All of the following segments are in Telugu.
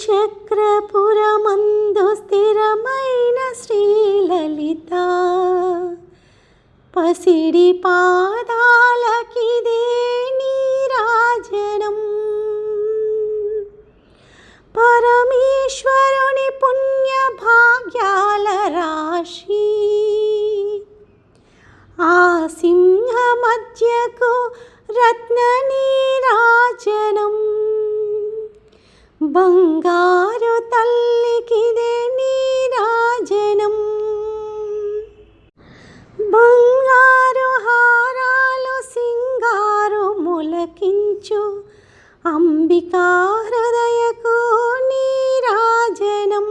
చక్రపురమందు స్థిరమైన శ్రీలలిత పసిడి పాదాల అంబికా హృదయకు నీరాజనం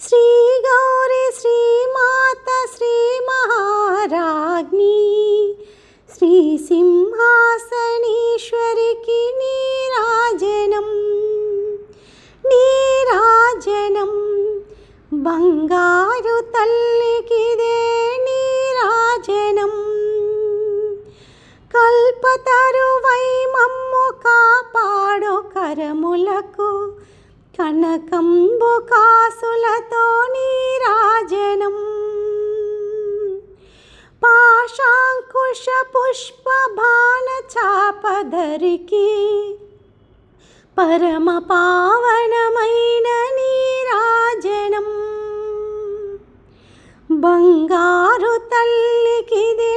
శ్రీ గౌరి శ్రీమాత శ్రీ మహారాజ్ఞి శ్రీ సింహాసనీశ్వరికి నీరాజనం నీరాజనం బంగారు తల్లి కరములకు కనకంబు కాసులతో నీరాజనం పాశాంకుశ పుష్ప బాణ చాపధరికి పరమ పావనమైన నీరాజనం బంగారు తల్లికిది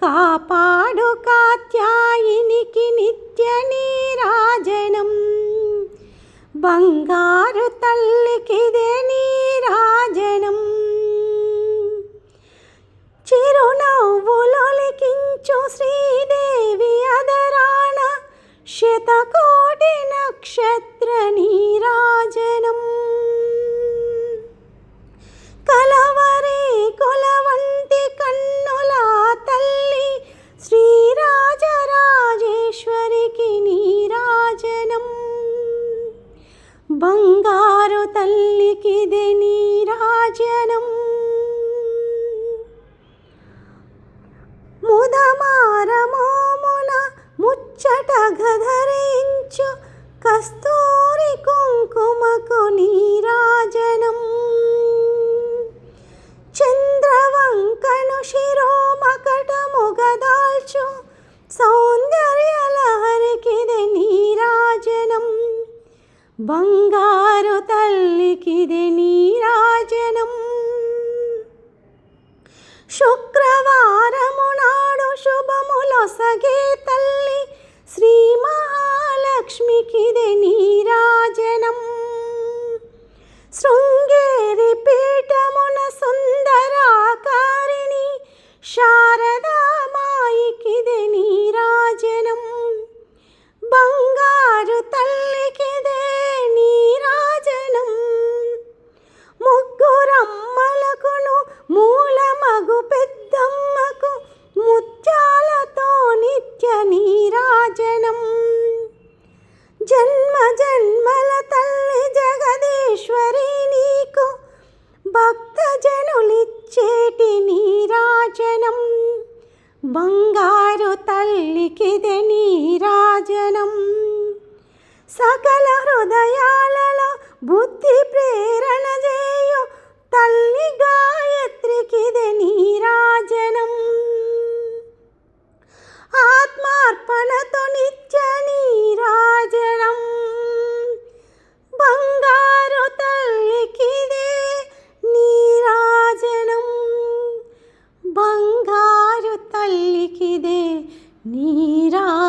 కాపాడు కాత్యాయినికి నిత్య నీరాజనం. బంగారు తల్లికిదే బంగారు తల్లికిదే నీరాజనం ముదమారమోమున ముచ్చట గధరించు కస్తూరి కుంకుమకు నీరాజనం చంద్రవంకను శిరోమకటము గదాల్చు సౌందర్యలహరికిది నీరాజనం బంగారు తల్లికిది నీరాజనం శుక్ వారికిదని రాజనం. సకల హృదయాలలో బుద్ధి ప్రేరణ చేయు తల్లి గాయత్రికిదని రాజనం. ఆత్మార్పణతో నిత్య నీరాజనం బంగారు తల్లికిదే నీరాజనం బంగారు नीरा